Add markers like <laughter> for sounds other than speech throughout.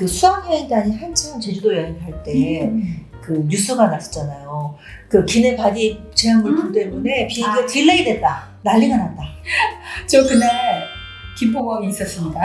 그 수학여행단이 한참 제주도 여행 갈때그 음. 뉴스가 났었잖아요. 그 기내 바디 제한 물품 음. 때문에 비행기가 아. 딜레이 됐다. 난리가 났다. 저 그날 김포공항에 있었습니다.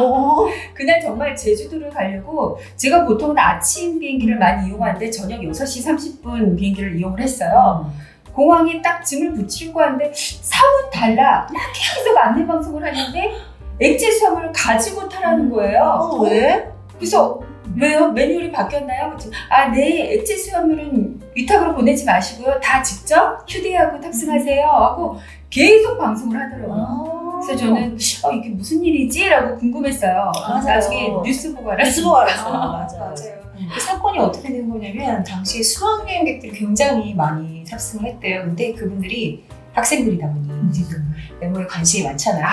오. <laughs> 그날 정말 제주도를 가려고 제가 보통은 아침 비행기를 많이 이용하는데 저녁 6시 30분 비행기를 이용을 했어요. 공항에 딱 짐을 붙이려고 하는데 사뭇 달라. 막 계속 안내 방송을 하는데 액체 수화물을 가지고 타라는 거예요. 어, 왜? 그래서 왜요? 매뉴얼이 바뀌었나요? 그랬더니 아, 네. 액체 수화물은 위탁으로 보내지 마시고요. 다 직접 휴대하고 탑승하세요. 하고 계속 방송을 하더라고요. 그래서 저는 어, 이게 무슨 일이지? 라고 궁금했어요. 맞아요. 나중에 뉴스 보고 알았어요. 뉴스 보고 알았어요. 아, 맞아요. <laughs> 맞아요. 그 사건이 어떻게 된 거냐면 당시에 수학여행객들이 굉장히 많이 탑승을 했대요. 근데 그분들이 학생들이다 보니 지금 외모에 관심이 많잖아요.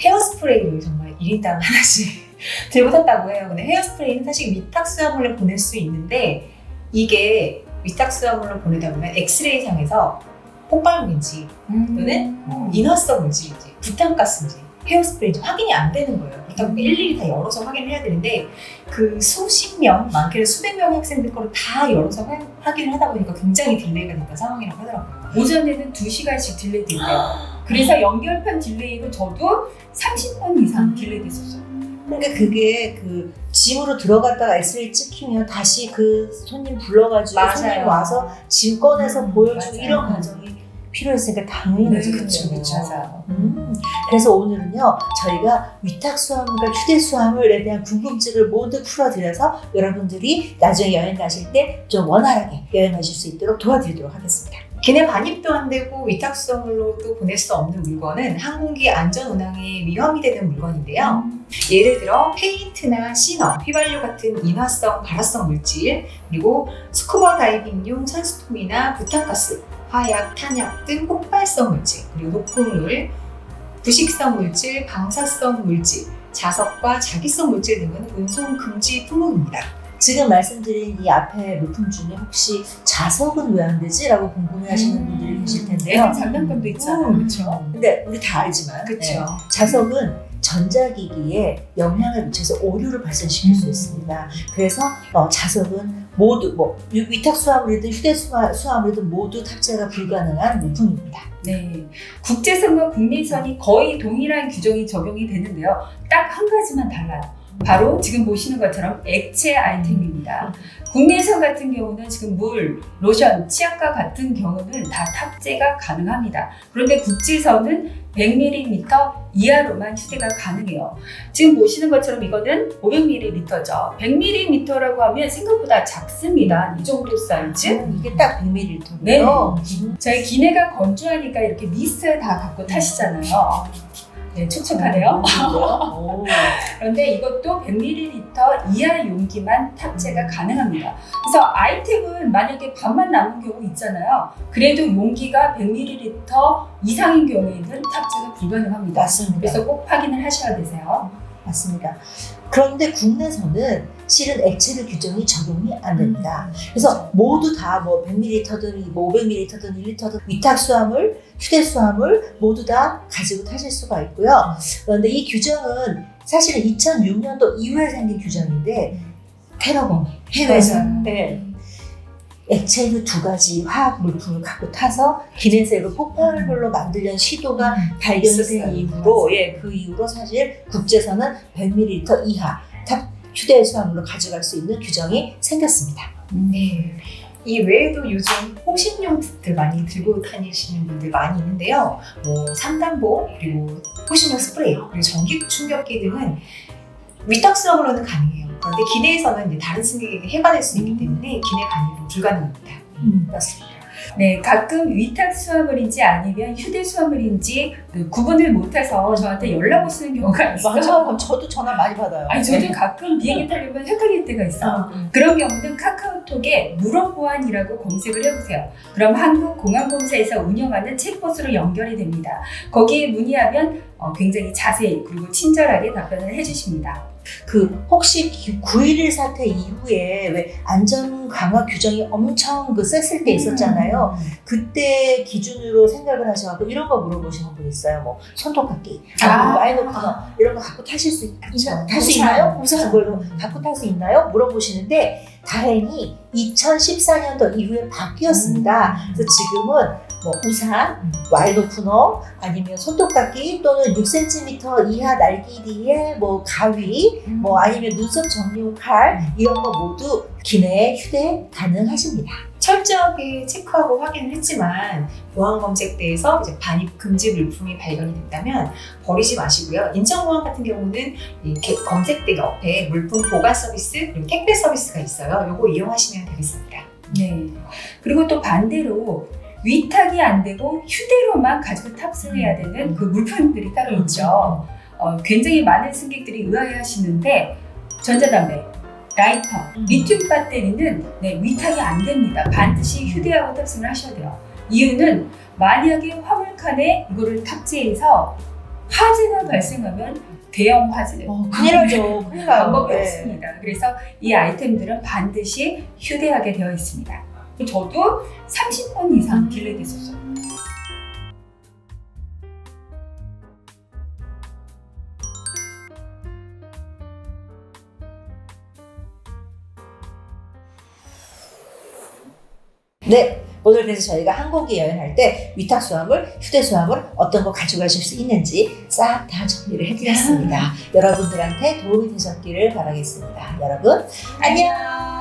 헤어스프레이를 정말 1인당 하나씩 들고 탔다고 해요. 근데 헤어스프레이는 사실 위탁 수화물로 보낼 수 있는데 이게 위탁 수화물로 보내다 보면 엑스레이 상에서 폭발물인지 또는 뭐 인화성 물질인지 부탄가스인지 헤어스프레이인지 확인이 안 되는 거예요. 그렇다 보니까 일일이 다 열어서 확인을 해야 되는데 그 수십 명, 많게는 수백 명의 학생들 거를 다 열어서 확- 확인을 하다 보니까 굉장히 딜레이가 됐던 상황이라고 하더라고요. 오전에는 2시간씩 딜레이 됐대요. <gasps> 그래서 연결판 딜레이로 저도 30분 이상 딜레이 됐었어요. 그러니까 그게 그 짐으로 들어갔다가 엑스레이 찍히면 다시 그 손님 불러가지고 맞아요. 손님 와서 짐 꺼내서 음, 보여주고 맞아요. 이런 과정이 필요했으니까 당연히 네, 그죠. 그쵸. 맞아요. 음, 그래서 오늘은요 저희가 위탁 수화물과 휴대 수화물에 대한 궁금증을 모두 풀어드려서 여러분들이 나중에 여행 가실 때 좀 원활하게 여행하실 수 있도록 도와드리도록 하겠습니다. 기내 반입도 안 되고 위탁수화물로도 보낼 수 없는 물건은 항공기 안전 운항에 위험이 되는 물건인데요. 예를 들어 페인트나 시너, 휘발유 같은 인화성, 발화성 물질, 그리고 스쿠버 다이빙용 산수통이나 부탄가스, 화약, 탄약 등 폭발성 물질, 그리고 높음물, 부식성 물질, 방사성 물질, 자석과 자기성 물질 등은 운송 금지 품목입니다. 지금 말씀드린 이 앞에 물품 중에 혹시 자석은 왜 안 되지? 라고 궁금해 하시는 음. 분들이 계실 텐데요. 장난감도 있잖아요. 음, 그렇죠? 근데 우리 다 알지만 그쵸. 네, 자석은 전자기기에 영향을 미쳐서 오류를 발생시킬 수 음. 있습니다. 그래서 어, 자석은 모두 뭐 위- 위탁 수화물이든 휴대 수화, 수화물이든 모두 탑재가 불가능한 물품입니다. 네. 국제선과 국내선이 거의 동일한 규정이 적용이 되는데요. 딱 한 가지만 달라요. 바로 지금 보시는 것처럼 액체 아이템입니다. 국내선 같은 경우는 지금 물, 로션, 치약과 같은 경우는 다 탑재가 가능합니다. 그런데 국제선은 100ml 이하로만 휴대가 가능해요. 지금 보시는 것처럼 이거는 500ml죠. 100ml라고 하면 생각보다 작습니다. 이 정도 사이즈. 이게 딱 100ml고요. 네. 음. 저희 기내가 건조하니까 이렇게 미스트 다 갖고 타시잖아요. 네, 촉촉하네요. 오. 그런데 이것도 100ml 이하 용기만 탑재가 가능합니다. 그래서 아이템은 만약에 반만 남은 경우 있잖아요. 그래도 용기가 100ml 이상인 경우에는 탑재가 불가능합니다. 맞습니다. 그래서 꼭 확인을 하셔야 되세요. 맞습니다. 그런데 국내선은 실은 액체류 규정이 적용이 안 됩니다. 그래서 모두 다 뭐 100ml든 뭐 500ml든 1리터든 위탁 수화물, 휴대 수화물 모두 다 가지고 타실 수가 있고요. 그런데 이 규정은 사실은 2006년도 이후에 생긴 규정인데 테러범 해외에서. 네. 액체류 두 가지 화학 물품을 갖고 타서 기내색을 폭발물로 만들려는 시도가 발견된. 이후로. 예, 그 이후로 사실 국제선은 100ml 이하 탑 휴대 수화물로 가져갈 수 있는 규정이 생겼습니다. 네. 이 외에도 요즘 호신용품들 많이 들고 다니시는 분들 많이 있는데요. 뭐 삼단봉 그리고 호신용 스프레이 그리고 전기 충격기 등은 위탁 수화물로는 가능해요. 그런데 기내에서는 이제 다른 승객에게 해가 될 수 있기 때문에 기내 반입은 불가능합니다. 맞습니다. 네, 가끔 위탁 수화물인지 아니면 휴대 수화물인지 그 구분을 못해서 저한테 연락 오시는 경우가 있어요. 그럼 저도 전화 많이 받아요. 아니 저도 가끔 비행기 타려면 헷갈릴 때가 있어. 어, 그런 경우는 카카오톡에 물어보안이라고 검색을 해보세요. 그럼 한국공항공사에서 운영하는 챗봇으로 연결이 됩니다. 거기에 문의하면 어, 굉장히 자세히 그리고 친절하게 답변을 해주십니다. 그 혹시 9.11 사태 이후에 왜 안전 강화 규정이 엄청 그 셌을 때 있었잖아요. 그때 기준으로 생각을 하셔갖고 이런 거 물어보시는 분 있어요. 뭐 손톱깎이, 아. 와인 오프너 이런 거 갖고 타실 수 있, 그쵸. 탈수. 있나요? 우산. 그걸 갖고 탈 수 있나요? 물어보시는데 다행히 2014년도 이후에 바뀌었습니다. 음. 그래서 지금은 뭐 우산, 오프너 아니면 손톱깎이 또는 6cm 이하 날개리의 뭐 가위 뭐 아니면 눈썹 정리용 칼 이런 거 모두 기내에 휴대 가능하십니다. 철저하게 체크하고 확인을 했지만 보안 검색대에서 이제 반입 금지 물품이 발견이 됐다면 버리지 마시고요. 인천공항 같은 경우는 이렇게 검색대 옆에 물품 보관 서비스 그리고 택배 서비스가 있어요. 요거 이용하시면 되겠습니다. 네. 그리고 또 반대로 위탁이 안 되고 휴대로만 가지고 탑승해야 되는 그 물품들이 따로 있죠. 어, 굉장히 많은 승객들이 의아해 하시는데 전자담배, 라이터, 음. 리튬 배터리는 네, 위탁이 안 됩니다. 반드시 휴대하고 탑승을 하셔야 돼요. 이유는 만약에 화물칸에 이거를 탑재해서 화재가 발생하면 대형 화재 어, 큰일 나죠. 큰일 나요. 방법이 네. 없습니다. 그래서 이 아이템들은 반드시 휴대하게 되어 있습니다. 저도 30분 이상 딜레이 됐었어요. 네. 오늘 그래서 저희가 항공기 여행할 때 위탁 수화물, 휴대 수화물 어떤 거 가져가실 수 있는지 싹 다 정리를 해드렸습니다. 여러분들한테 도움이 되셨기를 바라겠습니다. 여러분 안녕.